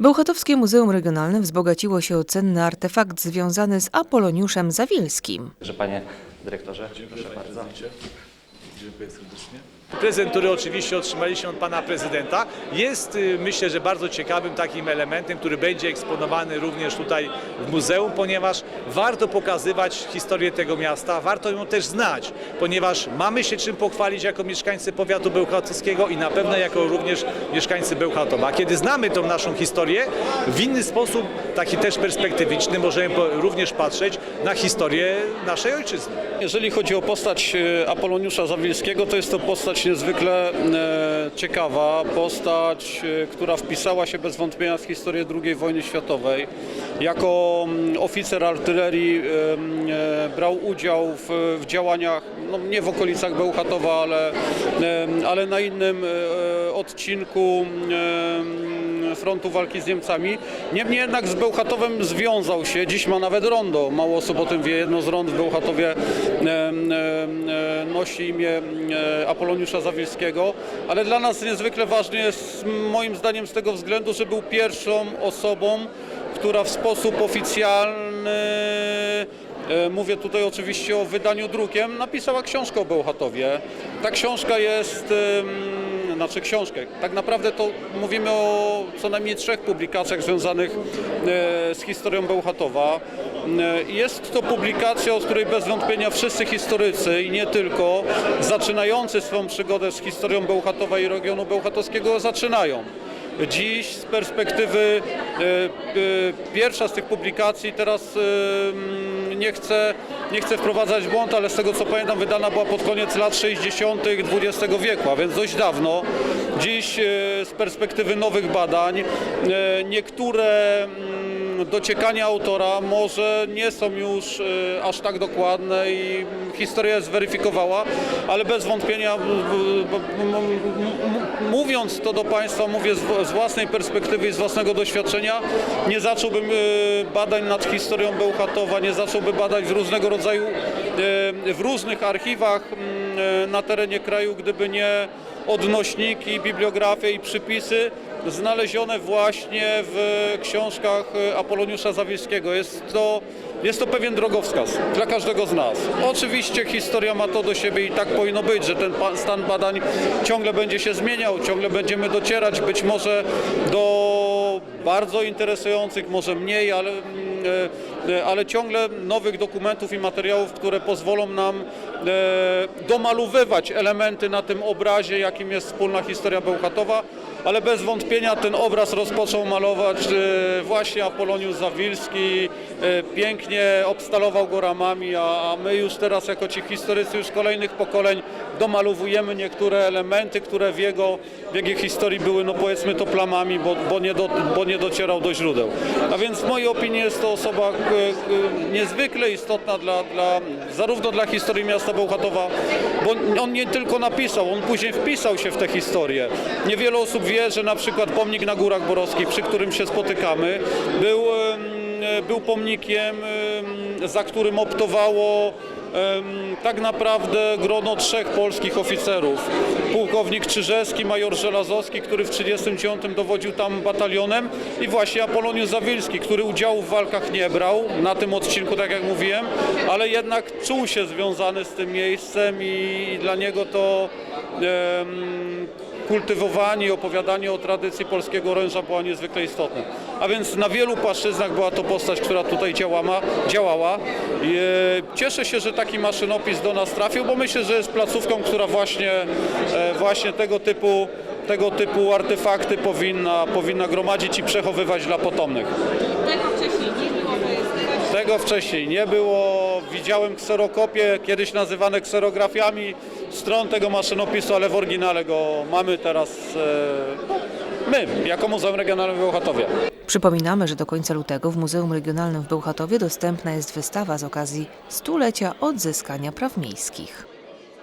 Bełchatowskie Muzeum Regionalne wzbogaciło się o cenny artefakt związany z Apoloniuszem Zawilskim. Że panie dyrektorze, proszę bardzo. Dziękuję serdecznie. Prezent, który oczywiście otrzymaliśmy od pana prezydenta, jest y, myślę, że bardzo ciekawym takim elementem, który będzie eksponowany również tutaj w muzeum, ponieważ warto pokazywać historię tego miasta, warto ją też znać, ponieważ mamy się czym pochwalić jako mieszkańcy powiatu bełchatowskiego i na pewno jako również mieszkańcy Bełchatowa. Kiedy znamy tą naszą historię, w inny sposób, taki też perspektywiczny, możemy również patrzeć na historię naszej ojczyzny. Jeżeli chodzi o postać e, Apoloniusza Zawilskiego, to jest to postać niezwykle e, ciekawa, postać, e, która wpisała się bez wątpienia w historię II wojny światowej. Jako mm, oficer artylerii e, brał udział w, w działaniach, no nie w okolicach Bełchatowa, ale, ale na innym odcinku frontu walki z Niemcami. Niemniej jednak z Bełchatowem związał się, dziś ma nawet rondo, mało osób o tym wie, jedno z rond w Bełchatowie e, nosi imię e, Apoloniusza Zawilskiego, ale dla nas niezwykle ważny jest moim zdaniem z tego względu, że był pierwszą osobą, która w sposób oficjalny E, Mówię tutaj oczywiście o wydaniu drukiem. Napisała książkę o Bełchatowie. Ta książka jest, znaczy książkę, tak naprawdę to mówimy o co najmniej trzech publikacjach związanych e, z historią Bełchatowa. E, Jest to publikacja, od której bez wątpienia wszyscy historycy i nie tylko, zaczynający swoją przygodę z historią Bełchatowa i regionu bełchatowskiego zaczynają. Dziś z perspektywy e, e, pierwsza z tych publikacji, teraz e, mm, nie chcę, nie chcę wprowadzać błąd, ale z tego co pamiętam wydana była pod koniec lat 60. XX wieku, a więc dość dawno. Dziś z perspektywy nowych badań niektóre mm, dociekania autora może nie są już e, aż tak dokładne i historia zweryfikowała, ale bez wątpienia mówiąc to do Państwa, mówię z, własnej perspektywy i z własnego doświadczenia, nie zacząłbym e, badań nad historią Bełchatowa, nie zacząłbym badań w różnego rodzaju, e, w różnych archiwach na terenie kraju, gdyby nie odnośniki, bibliografie i przypisy znalezione właśnie w książkach e, Apoloniusza Zawilskiego. Jest to, jest to pewien drogowskaz dla każdego z nas. Oczywiście historia ma to do siebie i tak powinno być, że ten stan badań ciągle będzie się zmieniał, ciągle będziemy docierać być może do bardzo interesujących, może mniej, ale, mm, e, e, ale ciągle nowych dokumentów i materiałów, które pozwolą nam e, domalówywać elementy na tym obrazie, jakim jest wspólna historia Bełchatowa, ale bez wątpienia ten obraz rozpoczął malować e, właśnie Apolonius Zawilski, e, pięknie obstalował go ramami, a, my już teraz jako ci historycy już kolejnych pokoleń domalowujemy niektóre elementy, które w jego, w jego historii były, no powiedzmy to plamami, bo, bo, nie do, bo nie docierał do źródeł. A więc w mojej opinii jest to osoba e, niezwykle istotna dla, dla, zarówno dla historii miasta Bełchatowa, bo on nie tylko napisał, on później wpisał się w tę historię. Niewiele osób wie, że na przykład pomnik na Górach Borowskich, przy którym się spotykamy, był, em, był pomnikiem, em, za którym optowało tak naprawdę grono trzech polskich oficerów. Pułkownik Czyżewski, major Żelazowski, który w 1939 dowodził tam batalionem i właśnie Apolonius Zawilski, który udziału w walkach nie brał na tym odcinku, tak jak mówiłem, ale jednak czuł się związany z tym miejscem i, dla niego to em, kultywowanie i opowiadanie o tradycji polskiego oręża była niezwykle istotne. A więc na wielu płaszczyznach była to postać, która tutaj działała. działała. E, Cieszę się, że taki maszynopis do nas trafił, bo myślę, że jest placówką, która właśnie, e, właśnie tego typu tego typu artefakty powinna, powinna gromadzić i przechowywać dla potomnych. Tego wcześniej nie było. Tego wcześniej nie było. Widziałem kserokopie, kiedyś nazywane kserografiami stron tego maszynopisu, ale w oryginale go mamy teraz e, my, jako Muzeum Regionalne w Bełchatowie. Przypominamy, że do końca lutego w Muzeum Regionalnym w Bełchatowie dostępna jest wystawa z okazji stulecia odzyskania praw miejskich.